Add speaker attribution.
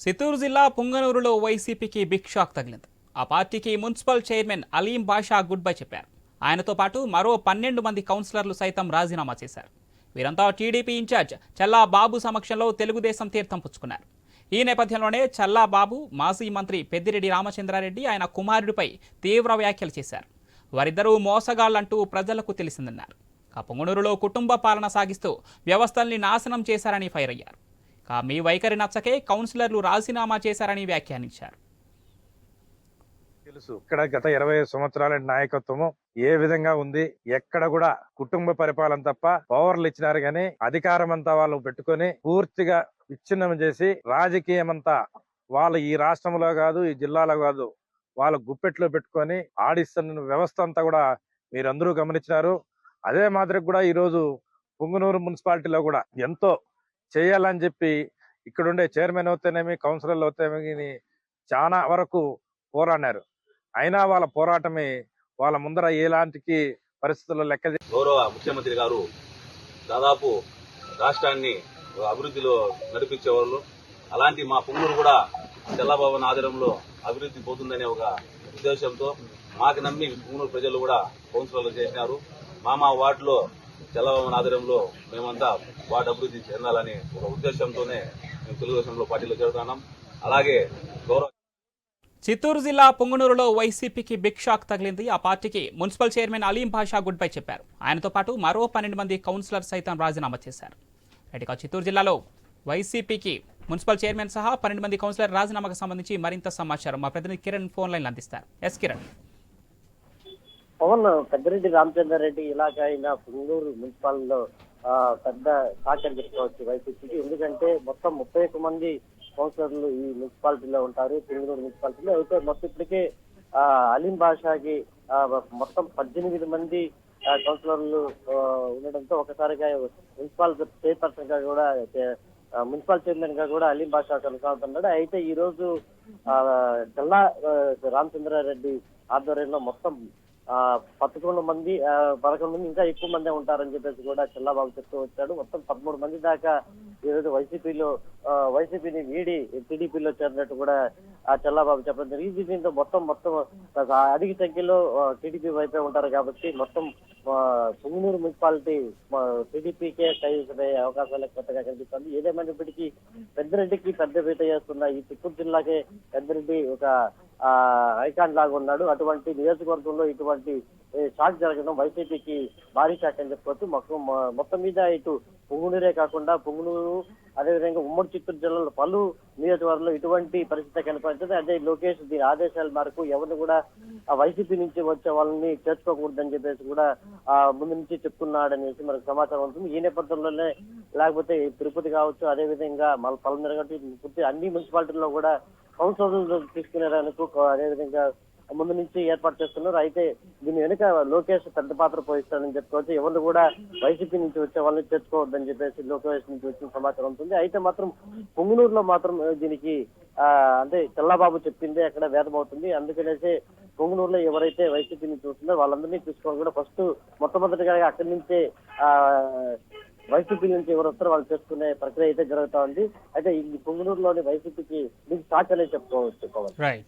Speaker 1: చిత్తూరు జిల్లా పుంగనూరులో వైసీపీకి big shock తగిలింది. ఆ పార్టీకి municipal chairman Aleem Basha good bye చెప్పారు. ఆయనతో పాటు మరో పన్నెండు మంది కౌన్సిలర్లు సైతం రాజీనామా చేశారు. వీరంతా టీడీపీ ఇన్ఛార్జ్ చల్లా బాబు సమక్షంలో తెలుగుదేశం తీర్థం పుచ్చుకున్నారు. ఈ నేపథ్యంలోనే చల్లా బాబు మాజీ మంత్రి పెద్దిరెడ్డి రామచంద్రారెడ్డి ఆయన కుమారుడిపై తీవ్ర వ్యాఖ్యలు చేశారు. వారిద్దరూ మోసగాళ్ళంటూ ప్రజలకు తెలిసిందన్నారు. ఆ పొంగనూరులో కుటుంబ పాలన సాగిస్తూ వ్యవస్థల్ని నాశనం చేశారని ఫైర్ అయ్యారు. మీ వైఖరి నచ్చకే కౌన్సిలర్లు రాజీనామా చేశారని వ్యాఖ్యానించారు.
Speaker 2: తెలుసు. ఇక్కడ గత ఇరవై సంవత్సరాల నాయకత్వము ఏ విధంగా ఉంది? ఎక్కడ కూడా కుటుంబ పరిపాలన తప్ప పవర్లు ఇచ్చినారు కానీ అధికారం అంతా వాళ్ళు పెట్టుకొని పూర్తిగా విచ్ఛిన్నం చేసి రాజకీయం అంతా వాళ్ళు ఈ రాష్ట్రంలో కాదు ఈ జిల్లాలో కాదు వాళ్ళ గుప్పెట్లో పెట్టుకొని ఆడిస్తున్న వ్యవస్థ అంతా కూడా మీరందరూ గమనించినారు. అదే మాదిరి కూడా ఈరోజు పుంగనూరు మున్సిపాలిటీలో కూడా ఎంతో చేయాలని చెప్పి ఇక్కడుండే చైర్మన్ అవుతేనేమి కౌన్సిలర్లు అవుతేనేమి చాలా వరకు పోరాడారు అయినా వాళ్ళ పోరాటమే వాళ్ళ ముందర ఎలాంటి పరిస్థితుల్లో లెక్క
Speaker 3: గౌరవ ముఖ్యమంత్రి గారు దాదాపు రాష్ట్రాన్ని అభివృద్ధిలో నడిపించేవాళ్ళు. అలాంటి మా పొంగులు కూడా తెల్లభవన్ ఆధారంలో అభివృద్ధి పోతుందనే ఒక ఉద్దేశంతో మాకు నమ్మి పుంగూరు ప్రజలు కూడా కౌన్సిలర్లు చేసినారు. మా మా వార్డులో చల్లబాబు ఆధ్వర్యంలో మేమంతా వార్డు అభివృద్ధి చెందాలని ఒక ఉద్దేశంతోనే మేము తెలుగుదేశంలో పార్టీలో చేరుతున్నాం. అలాగే గౌరవ
Speaker 1: చిత్తూరు జిల్లా పొంగునూరులో వైసీపీకి బిగ్ షాక్ తగిలింది. ఆ పార్టీకి మున్సిపల్ చైర్మన్ అలీం భాషా గుడ్ బై చెప్పారు. ఆయనతో పాటు మరో పన్నెండు మంది కౌన్సిలర్ సైతం రాజీనామా చేశారు. రైట్గా చిత్తూరు జిల్లాలో వైసీపీకి మున్సిపల్ చైర్మన్ సహా పన్నెండు మంది కౌన్సిలర్ రాజీనామాకు సంబంధించి మరింత సమాచారం మా ప్రతినిధి కిరణ్ ఫోన్ లైన్ అందిస్తారు. ఎస్ కిరణ్.
Speaker 4: పవన్ పెద్దిరెడ్డి రామచంద్రారెడ్డి ఇలాగ అయిన పుంగూరు మున్సిపాలిటీలో ఆ, పెద్ద షాక్ చెప్పుకోవచ్చు వైసీపీకి ఎందుకంటే మొత్తం ముప్పై ఒక్క మంది కౌన్సిలర్లు ఈ మున్సిపాలిటీలో ఉంటారు పుంగూరు మున్సిపాలిటీలో. అయితే మొత్తం ఇప్పటికే ఆ, అలీం బాషాకి మొత్తం పద్దెనిమిది మంది కౌన్సిలర్లు ఉండడంతో ఒకసారిగా మున్సిపల్ చైర్పర్సన్గా కూడా మున్సిపల్ చైర్మన్గా కూడా అలీం బాషా కొనసాగుతున్నాడు. అయితే ఈ రోజు ఆ, జిల్లా రామచంద్రారెడ్డి ఆధ్వర్యంలో మొత్తం పదకొండు మంది పదకొండు మంది ఇంకా ఎక్కువ మందే ఉంటారని చెప్పేసి కూడా చెల్లాబాబు చెప్తూ వచ్చాడు. మొత్తం పదమూడు మంది దాకా ఈరోజు వైసీపీలో వైసీపీని వీడి టీడీపీలో చేరినట్టు కూడా ఆ చెల్లాబాబు చెప్పడం జరిగింది. దీంతో మొత్తం మొత్తం అధిక సంఖ్యలో టీడీపీ వైపే ఉంటారు కాబట్టి మొత్తం ఆ, పుంగనూరు మున్సిపాలిటీ టీడీపీకే కైవసమయ్యే అవకాశాలు కొత్తగా కనిపిస్తుంది. ఏదేమైనప్పటికీ పెద్దరెడ్డికి పెద్ద పీట చేస్తున్న ఈ చిత్తూరు జిల్లాకే పెద్దరెడ్డి ఒక ఐకాన్ లాగా ఉన్నాడు. అటువంటి నియోజకవర్గంలో ఇటువంటి షాక్ జరగడం వైసీపీకి భారీ షాక్ అని చెప్పుకోవచ్చు. మొత్తం మొత్తం మీద ఇటు పుంగునూరే కాకుండా పుంగునూరు అదేవిధంగా ఉమ్మడి చిత్తూరు జిల్లాలో పలు నియోజకవర్గంలో ఇటువంటి పరిస్థితి కనపడుతుంది అదే లోకేష్ దీని ఆదేశాల మేరకు ఎవరిని కూడా ఆ వైసీపీ నుంచి వచ్చే వాళ్ళని చేర్చుకోకూడదని చెప్పేసి కూడా ఆ ముందు నుంచి చెప్తున్నాడనేసి మనకు సమాచారం ఉంటుంది ఈ నేపథ్యంలోనే లేకపోతే తిరుపతి కావచ్చు అదే విధంగా మళ్ళీ పలు కాబట్టి పూర్తి అన్ని మున్సిపాలిటీల్లో కూడా కౌన్సిలర్లు తీసుకునేందుకు అదేవిధంగా ముందు నుంచి ఏర్పాటు చేస్తున్నారు. అయితే దీని వెనుక లోకేష్ పెద్ద పాత్ర పోయిస్తాడని చెప్పుకోవచ్చు. ఎవరు కూడా వైసీపీ నుంచి వచ్చే వాళ్ళని చేర్చుకోవద్దని చెప్పేసి లోకేష్ నుంచి వచ్చిన సమాచారం ఉంటుంది. అయితే మాత్రం పొంగునూరులో మాత్రం దీనికి ఆ అంటే చల్లాబాబు చెప్పింది అక్కడ వేదం అవుతుంది అందుకనేసి పొంగునూరులో ఎవరైతే వైసీపీ నుంచి వస్తుందో వాళ్ళందరినీ తీసుకోవాలి కూడా ఫస్ట్ మొట్టమొదటిగా అక్కడి నుంచే ఆ వైసీపీ నుంచి ఎవరు వస్తారో వాళ్ళు చేసుకునే ప్రక్రియ అయితే జరుగుతా ఉంది. అయితే ఈ పుంగనూరులోని వైసీపీకి మీకు సాక్ అనేది చెప్పుకోవచ్చు పవన్
Speaker 1: రైట్